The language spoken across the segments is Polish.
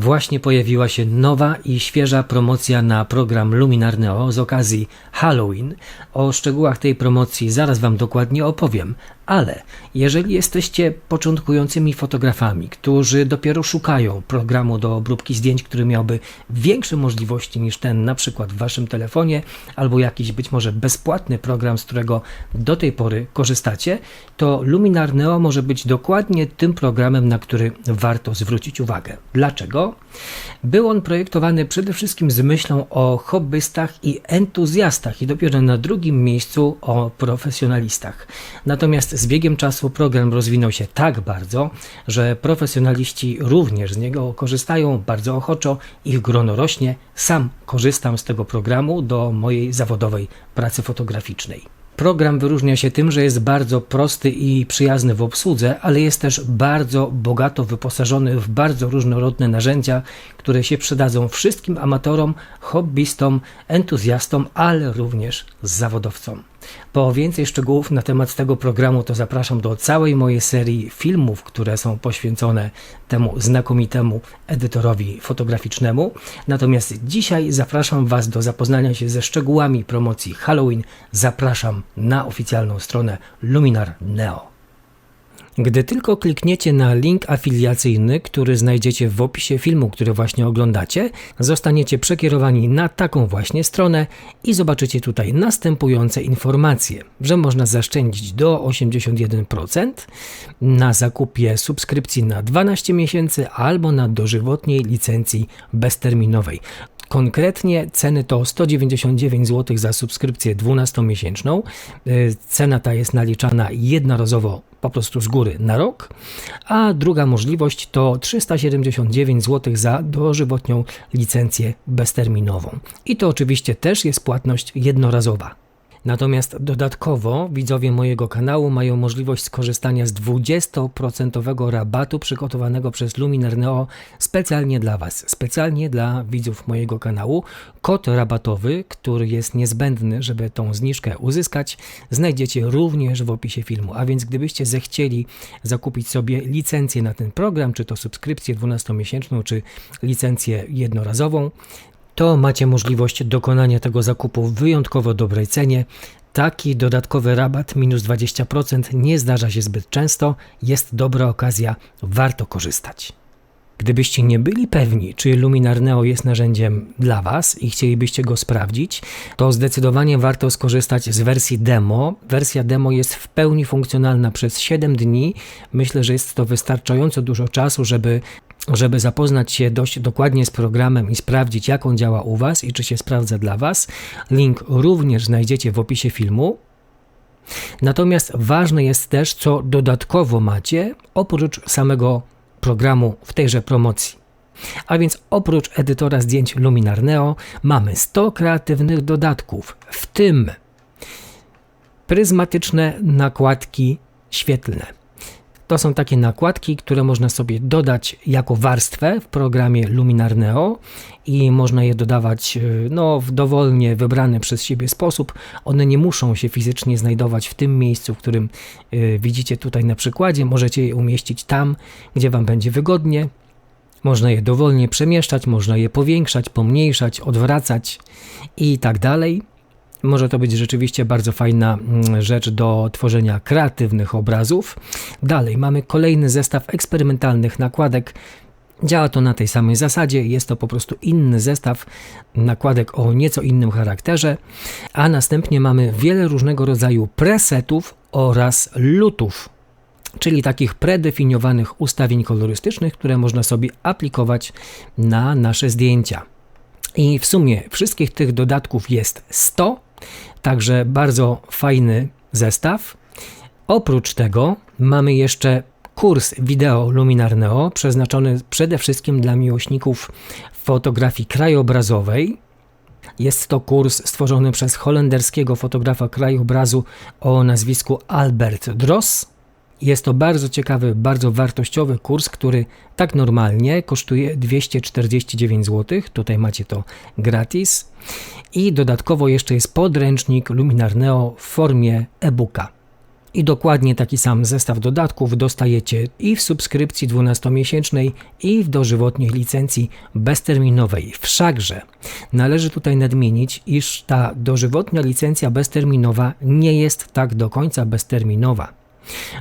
Właśnie pojawiła się nowa i świeża promocja na program Luminar Neo z okazji Halloween. O szczegółach tej promocji zaraz Wam dokładnie opowiem, ale jeżeli jesteście początkującymi fotografami, którzy dopiero szukają programu do obróbki zdjęć, który miałby większe możliwości niż ten na przykład w Waszym telefonie, albo jakiś być może bezpłatny program, z którego do tej pory korzystacie, to Luminar Neo może być dokładnie tym programem, na który warto zwrócić uwagę. Dlaczego? Był on projektowany przede wszystkim z myślą o hobbystach i entuzjastach i dopiero na drugim miejscu o profesjonalistach. Natomiast z biegiem czasu program rozwinął się tak bardzo, że profesjonaliści również z niego korzystają bardzo ochoczo, ich grono rośnie. Sam korzystam z tego programu do mojej zawodowej pracy fotograficznej. Program wyróżnia się tym, że jest bardzo prosty i przyjazny w obsłudze, ale jest też bardzo bogato wyposażony w bardzo różnorodne narzędzia, które się przydadzą wszystkim amatorom, hobbystom, entuzjastom, ale również zawodowcom. Po więcej szczegółów na temat tego programu to zapraszam do całej mojej serii filmów, które są poświęcone temu znakomitemu edytorowi fotograficznemu. Natomiast dzisiaj zapraszam Was do zapoznania się ze szczegółami promocji Halloween. Zapraszam na oficjalną stronę Luminar Neo. Gdy tylko klikniecie na link afiliacyjny, który znajdziecie w opisie filmu, który właśnie oglądacie, zostaniecie przekierowani na taką właśnie stronę i zobaczycie tutaj następujące informacje, że można zaszczędzić do 81% na zakupie subskrypcji na 12 miesięcy albo na dożywotniej licencji bezterminowej. Konkretnie ceny to 199 zł za subskrypcję 12-miesięczną. Y, cena ta jest naliczana jednorazowo po prostu z góry na rok, a druga możliwość to 379 zł za dożywotnią licencję bezterminową. I to oczywiście też jest płatność jednorazowa. Natomiast dodatkowo widzowie mojego kanału mają możliwość skorzystania z 20% rabatu przygotowanego przez Luminar Neo specjalnie dla Was, specjalnie dla widzów mojego kanału. Kod rabatowy, który jest niezbędny, żeby tą zniżkę uzyskać, znajdziecie również w opisie filmu. A więc gdybyście zechcieli zakupić sobie licencję na ten program, czy to subskrypcję 12-miesięczną, czy licencję jednorazową, to macie możliwość dokonania tego zakupu w wyjątkowo dobrej cenie. Taki dodatkowy rabat minus 20% nie zdarza się zbyt często, jest dobra okazja, warto korzystać. Gdybyście nie byli pewni, czy Luminar Neo jest narzędziem dla Was i chcielibyście go sprawdzić, to zdecydowanie warto skorzystać z wersji demo. Wersja demo jest w pełni funkcjonalna przez 7 dni. Myślę, że jest to wystarczająco dużo czasu, żeby żeby zapoznać się dość dokładnie z programem i sprawdzić, jak on działa u Was i czy się sprawdza dla Was. Link również znajdziecie w opisie filmu. Natomiast ważne jest też, co dodatkowo macie oprócz samego programu w tejże promocji. A więc oprócz edytora zdjęć Luminar Neo mamy 100 kreatywnych dodatków, w tym pryzmatyczne nakładki świetlne. To są takie nakładki, które można sobie dodać jako warstwę w programie Luminar Neo i można je dodawać e, no, w dowolnie wybrany przez siebie sposób. One nie muszą się fizycznie znajdować w tym miejscu, w którym y, widzicie tutaj na przykładzie. Możecie je umieścić tam, gdzie Wam będzie wygodnie. Można je dowolnie przemieszczać, można je powiększać, pomniejszać, odwracać i tak dalej. Może to być rzeczywiście bardzo fajna mm, rzecz do tworzenia kreatywnych obrazów. Dalej mamy kolejny zestaw eksperymentalnych nakładek. Działa to na tej samej zasadzie, jest to po prostu inny zestaw nakładek o nieco innym charakterze, a następnie mamy wiele różnego rodzaju presetów oraz lutów, czyli takich predefiniowanych ustawień kolorystycznych, które można sobie aplikować na nasze zdjęcia. I w sumie wszystkich tych dodatków jest 100, Także bardzo fajny zestaw. Oprócz tego mamy jeszcze kurs wideo Luminar Neo, przeznaczony przede wszystkim dla miłośników fotografii krajobrazowej. Jest to kurs stworzony przez holenderskiego fotografa krajobrazu o nazwisku Albert Dross. Jest to bardzo ciekawy, bardzo wartościowy kurs, który tak normalnie kosztuje 249 zł. Tutaj macie to gratis. I dodatkowo jeszcze jest podręcznik Luminar Neo w formie e-booka. I dokładnie taki sam zestaw dodatków dostajecie i w subskrypcji 12-miesięcznej, i w dożywotniej licencji bezterminowej. Wszakże należy tutaj nadmienić, iż ta dożywotnia licencja bezterminowa nie jest tak do końca bezterminowa.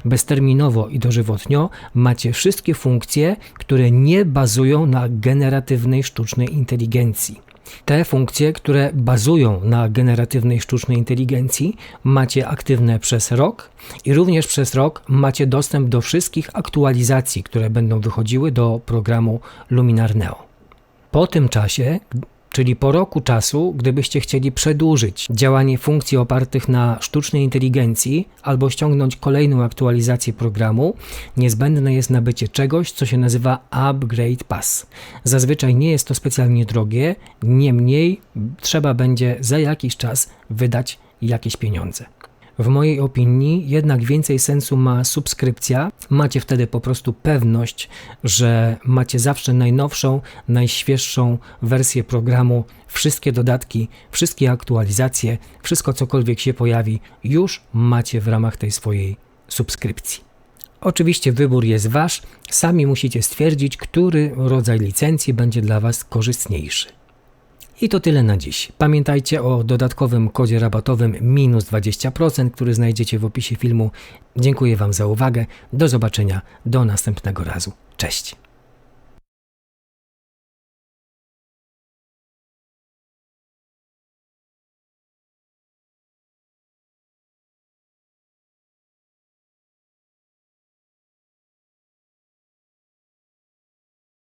Bezterminowo i dożywotnio macie wszystkie funkcje, które nie bazują na generatywnej sztucznej inteligencji. Te funkcje, które bazują na generatywnej sztucznej inteligencji, macie aktywne przez rok i również przez rok macie dostęp do wszystkich aktualizacji, które będą wychodziły do programu Luminar Neo. Po tym czasie, czyli po roku czasu, gdybyście chcieli przedłużyć działanie funkcji opartych na sztucznej inteligencji albo ściągnąć kolejną aktualizację programu, niezbędne jest nabycie czegoś, co się nazywa Upgrade Pass. Zazwyczaj nie jest to specjalnie drogie, niemniej trzeba będzie za jakiś czas wydać jakieś pieniądze. W mojej opinii jednak więcej sensu ma subskrypcja. Macie wtedy po prostu pewność, że macie zawsze najnowszą, najświeższą wersję programu, wszystkie dodatki, wszystkie aktualizacje, wszystko cokolwiek się pojawi, już macie w ramach tej swojej subskrypcji. Oczywiście wybór jest wasz, sami musicie stwierdzić, który rodzaj licencji będzie dla was korzystniejszy. I to tyle na dziś. Pamiętajcie o dodatkowym kodzie rabatowym minus 20%, który znajdziecie w opisie filmu. Dziękuję Wam za uwagę. Do zobaczenia. Do następnego razu. Cześć.